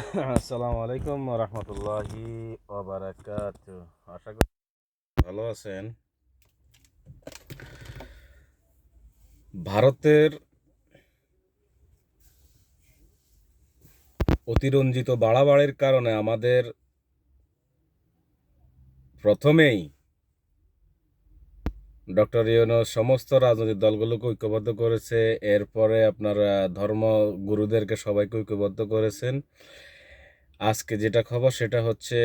আসসালামু আলাইকুম রহমতুল্লাহি আশা করি ভালো আছেন। ভারতের অতিরঞ্জিত বাড়াবাড়ির কারণে আমাদের প্রথমেই ডক্টর ইউনুস সমস্ত রাজনৈতিক দলগুলোকে ঐক্যবদ্ধ করেছে। এরপরে আপনার ধর্ম গুরুদেরকে সবাইকে ঐক্যবদ্ধ করেছেন। আজকে যেটা খবর, সেটা হচ্ছে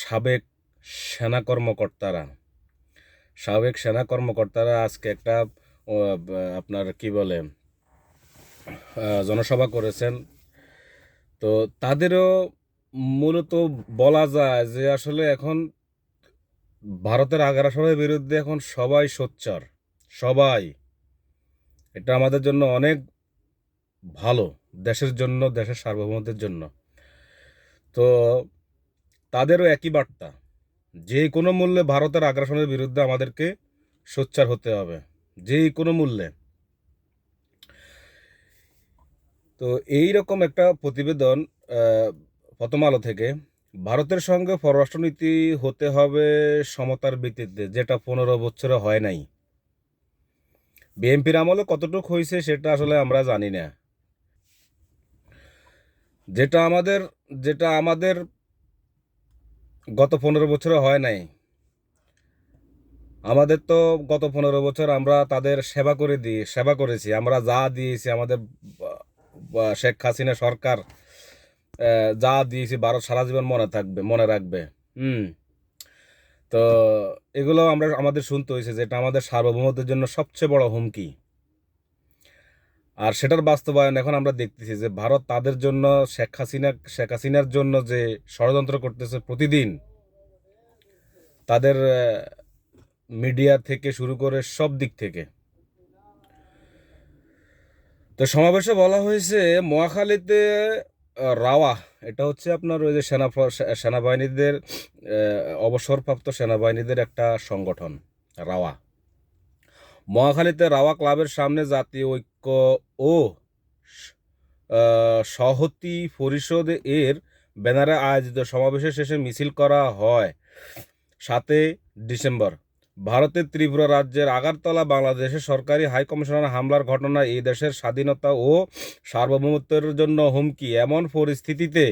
সাবেক সেনা কর্মকর্তারা, সাবেক সেনা কর্মকর্তারা আজকে একটা আপনার কি বলে জনসভা করেছেন। তো তাদেরও মূলত বলা যায় যে আসলে এখন ভারতের আগ্রাসনের বিরুদ্ধে এখন সবাই সোচ্চার, সবাই। এটা আমাদের জন্য অনেক ভালো, দেশের জন্য, দেশের সার্বভৌমত্বের জন্য। তো তাদেরও একই বার্তা, যে কোনো মূল্যে ভারতের আগ্রাসনের বিরুদ্ধে আমাদেরকে সোচ্চার হতে হবে, যে কোনো মূল্যে। তো এই রকম একটা প্রতিবেদন প্রথম আলো থেকে ভারতের সঙ্গে পররাষ্ট্রনীতি হতে হবে সমতার ভিত্তিতে, যেটা পনেরো বছরে হয় নাই। বিএনপির আমলে কতটুকু হয়েছে সেটা আসলে আমরা জানি না। যেটা আমাদের যেটা আমাদের গত পনেরো বছরে হয় নাই। আমাদের তো গত পনেরো বছর আমরা তাদের সেবা করে দিই সেবা করেছি। আমরা যা দিয়েছি আমাদের শেখ হাসিনা সরকার যা দিয়েছি ভারত সারা জীবন মনে থাকবে, মনে রাখবে। হুম। তো এগুলো আমরা আমাদের শুনতে হয়েছে যেটা আমাদের সার্বভৌমত্বের জন্য সবচেয়ে বড় হুমকি। আর সেটার বাস্তবায়ন এখন আমরা দেখতেছি যে ভারত তাদের জন্য, শেখ হাসিনা, শেখ হাসিনার জন্য যে ষড়যন্ত্র করতেছে প্রতিদিন, তাদের মিডিয়া থেকে শুরু করে সব দিক থেকে। তো সমাবেশে বলা হয়েছে, মহাখালীতে রাওয়া, এটা হচ্ছে আপনার ওই যে সেনা সেনাবাহিনীদের অবসরপ্রাপ্ত সেনাবাহিনীদের একটা সংগঠন, রাওয়া। মহাখালীতে রাওয়া ক্লাবের সামনে জাতীয় ঐক্য ও সহতি পরিষদ এর ব্যানারে আয়োজিত সমাবেশের শেষে মিছিল করা হয়, সাতই ডিসেম্বর। ভারতের ত্রিপুরা রাজ্যের আগারতলা বাংলাদেশের সরকারি হাইকমিশনার হামলার ঘটনা এই দেশের স্বাধীনতা ও সার্বভৌমত্বের জন্য হুমকি। এমন পরিস্থিতিতে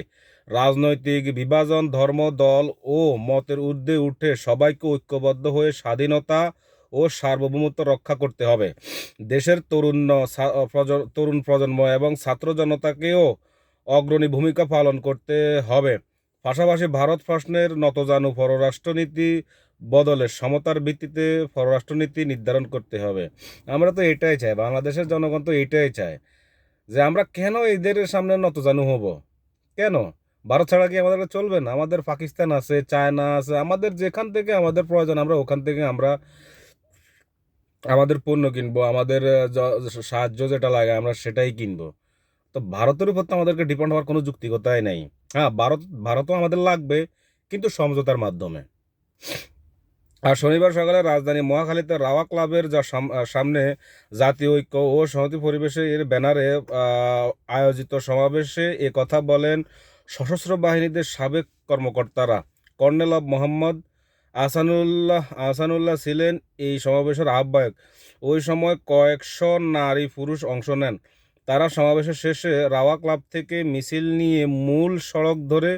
রাজনৈতিক বিভাজন, ধর্ম, দল ও মতের ঊর্ধ্বে উঠে সবাইকে ঐক্যবদ্ধ হয়ে স্বাধীনতা ও সার্বভৌমত্ব রক্ষা করতে হবে। দেশের তরুণ তরুণ প্রজন্ম এবং ছাত্র জনতাকেও অগ্রণী ভূমিকা পালন করতে হবে। পাশাপাশি ভারত প্রশ্নের নতজানু পররাষ্ট্রনীতি বদলে সমতার ভিত্তিতে পররাষ্ট্রনীতি নির্ধারণ করতে হবে। আমরা তো এটাই চাই, বাংলাদেশের জনগণ তো এটাই চায় যে আমরা কেন এদের সামনে নতজানু হব? কেন? ভারত ছাড়া কি আমাদের চলবে না? আমাদের পাকিস্তান আছে, চায়না আছে, আমাদের যেখান থেকে আমাদের প্রয়োজন, আমরা ওখান থেকে আমরা আমাদের পণ্য কিনবো, আমাদের সাহায্য যেটা লাগে আমরা সেটাই কিনবো। তো ভারতের উপর তো আমাদেরকে ডিপেন্ড হওয়ার কোনো যুক্তিকতাই নেই। হ্যাঁ ভারত, ভারতও আমাদের লাগবে, কিন্তু সমঝোতার মাধ্যমে। আর শনিবার সকালে রাজধানী মহাখালীতে রাওয়া ক্লাবের যা সামনে জাতীয় ঐক্য ও সংহতি পরিবেশে এর ব্যানারে আয়োজিত সমাবেশে এ কথা বলেন সশস্ত্র বাহিনীদের সাবেক কর্মকর্তারা। কর্নেল অব মোহাম্মদ আসানুল্লাহ আহসানুল্লাহ ছিলেন এই সমাবেশের আহ্বায়ক। ওই সময় কয়েকশো নারী পুরুষ অংশ নেন। তারা সমাবেশের শেষে রাওয়া ক্লাব থেকে মিছিল নিয়ে মূল সড়ক ধরে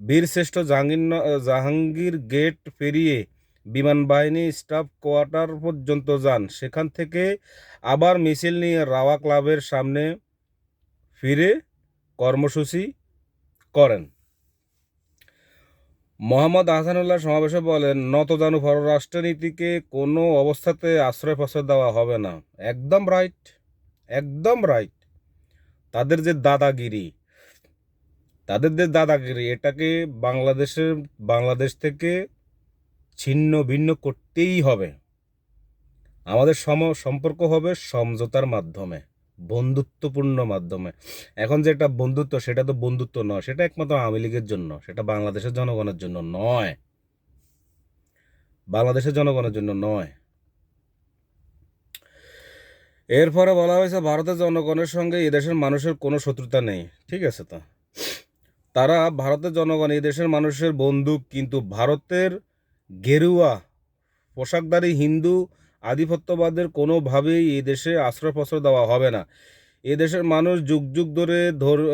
বীরশ্রেষ্ঠ জাহাঙ্গীর জাহাঙ্গীর গেট পেরিয়ে বিমান বাহিনী স্টাফ কোয়ার্টার পর্যন্ত যান। সেখান থেকে আবার মিছিল নিয়ে রাওয়া ক্লাবের সামনে ফিরে কর্মসূচি করেন। মোহাম্মদ আহসানুল্লাহ সমাবেশে বলেন, নতজানু পররাষ্ট্রনীতিকে কোনো অবস্থাতে আশ্রয় প্রশ্রয় দেওয়া হবে না। একদম রাইট একদম রাইট। তাদের যে দাদাগিরি, তাদের যে দাদাগিরি, এটাকে বাংলাদেশের, বাংলাদেশ থেকে ছিন্ন ভিন্ন করতেই হবে। আমাদের সম সম্পর্ক হবে সমঝোতার মাধ্যমে, বন্ধুত্বপূর্ণ মাধ্যমে। এখন যেটা বন্ধুত্ব, সেটা তো বন্ধুত্ব নয়, সেটা একমাত্র আওয়ামী লীগের জন্য, সেটা বাংলাদেশের জনগণের জন্য নয়। বাংলাদেশের জনগণের জন্য নয়। এরপরে বলা হয়েছে, ভারতের জনগণের সঙ্গে এদেশের মানুষের কোনো শত্রুতা নেই। ঠিক আছে তো? তারা ভারতের জনগণ, এই দেশের মানুষের বন্দুক, কিন্তু ভারতের গেরুয়া পোশাকধারী হিন্দু আধিপত্যবাদের কোনোভাবেই এই দেশে আশ্রয় প্রশ্রয় দেওয়া হবে না। এ দেশের মানুষ যুগ যুগ ধরে ধর-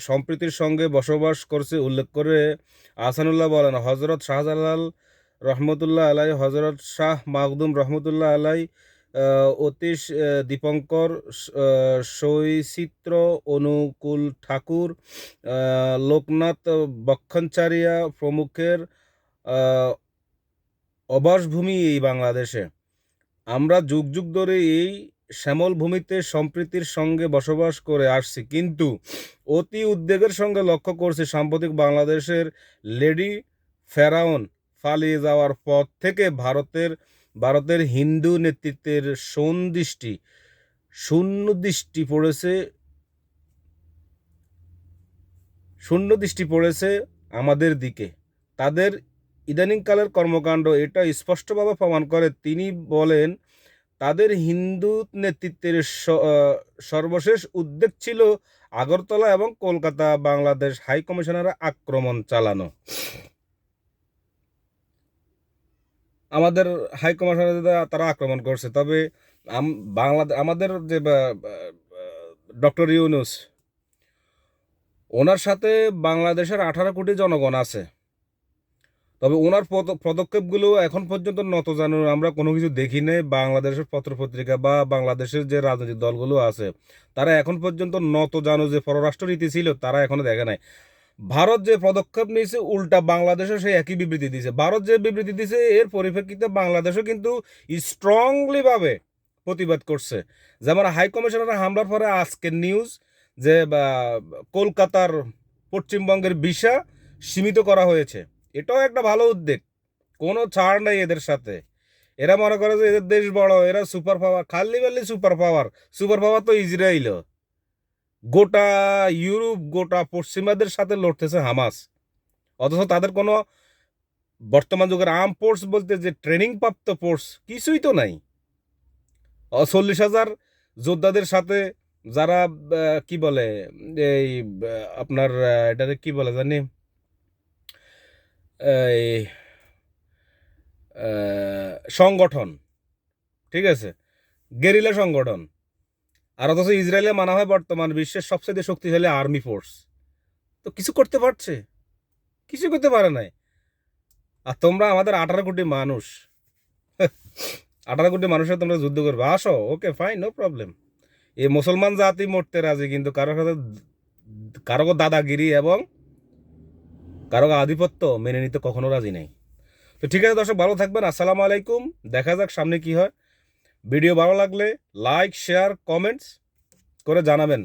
সম্প্রীতির সঙ্গে বসবাস করছে উল্লেখ করে আহসানুল্লাহ বলেন হজরত শাহজালাল রহমতুল্লাহ আলাই হজরত শাহ মাহদুম রহমতুল্লাহ আলাই অতীশ দীপঙ্কর আহ, সৈচিত্র অনুকূল ঠাকুর লোকনাথ বক্ষণচারিয়া প্রমুখের অবাসভূমি এই বাংলাদেশে। আমরা যুগ যুগ ধরে এই শ্যামল ভূমিতে সম্প্রীতির সঙ্গে বসবাস করে আসছি, কিন্তু অতি উদ্বেগের সঙ্গে লক্ষ্য করছি সাম্প্রতিক বাংলাদেশের লেডি ফেরাউন পালিয়ে যাওয়ার পর থেকে ভারতের ভারতের হিন্দু নেতৃত্বের সন্দৃষ্টি শূন্য দৃষ্টি পড়েছে শূন্য দৃষ্টি পড়েছে আমাদের দিকে। তাদের ইদানিংকালের কর্মকাণ্ড, এটা স্পষ্টভাবে প্রমাণ করে। তিনি বলেন, তাদের হিন্দু নেতৃত্বের সর্বশেষ উদ্বেগ ছিল আগরতলা এবং কলকাতা বাংলাদেশ হাই কমিশনার আক্রমণ চালানো। আমাদের হাই কমিশনার তারা আক্রমণ করছে। তবে বাংলা আমাদের যে ডক্টর ইউনুস, ওনার সাথে বাংলাদেশের আঠারো কোটি জনগণ আছে। তবে ওনার পদ- পদক্ষেপগুলো এখন পর্যন্ত নত জানো, আমরা কোনো কিছু দেখি নাই। বাংলাদেশের পত্রপত্রিকা বা বাংলাদেশের যে রাজনৈতিক দলগুলো আছে, তারা এখন পর্যন্ত নত জানো যে পররাষ্ট্র নীতি ছিল, তারা এখনও দেখে নাই। ভারত যে পদক্ষেপ নিয়েছে, উল্টা বাংলাদেশও সেই একই বিবৃতি দিয়েছে। ভারত যে বিবৃতি দিয়েছে, এর পরিপ্রেক্ষিতে বাংলাদেশও কিন্তু স্ট্রংলিভাবে প্রতিবাদ করছে। যেমন হাই কমিশনার হামলার পরে আজকের নিউজ যে কলকাতার পশ্চিমবঙ্গের ভিসা সীমিত করা হয়েছে। এটাও একটা ভালো উদ্যোগ। কোনো ছাড় নেই এদের সাথে। এরা মনে করে যে এদের দেশ বড়, এরা সুপার পাওয়ার খালি বালি সুপার পাওয়ার সুপার পাওয়ার তো ইসরায়েল গোটা ইউরোপ, গোটা পশ্চিমাদের সাথে লড়তেছে হামাস। অথচ তাদের কোনো বর্তমান যুগের আর্ম ফোর্স বলতে যে ট্রেনিং প্রাপ্ত ফোর্স কিছুই তো নাই। চল্লিশ হাজার যোদ্ধাদের সাথে যারা কি বলে, এই আপনার এটাকে কি বলে জানি? সংগঠন, ঠিক আছে? গেরিলা সংগঠন। আর অথচ ইসরায়েলে মানা হয় বর্তমান বিশ্বের সবচেয়ে শক্তিশালী আর্মি ফোর্স। তো কিছু করতে পারছে? কিছু করতে পারে নাই। আর তোমরা আমাদের আঠারো কোটি মানুষ। আঠারো কোটি মানুষের তোমরা যুদ্ধ করবে। আসো, ওকে ফাইন নো প্রবলেম এই মুসলমান জাতি মরতে রাজি, কিন্তু কারও সাথে, কারও দাদাগিরি এবং কারও আধিপত্য মেনে নিতে কখনো রাজি নেই। তো ঠিক আছে দর্শক, ভালো থাকবেন, আসসালামু আলাইকুম, দেখা যাক সামনে কি হয়। ভিডিও ভালো লাগলে লাইক, শেয়ার, কমেন্টস করে জানাবেন।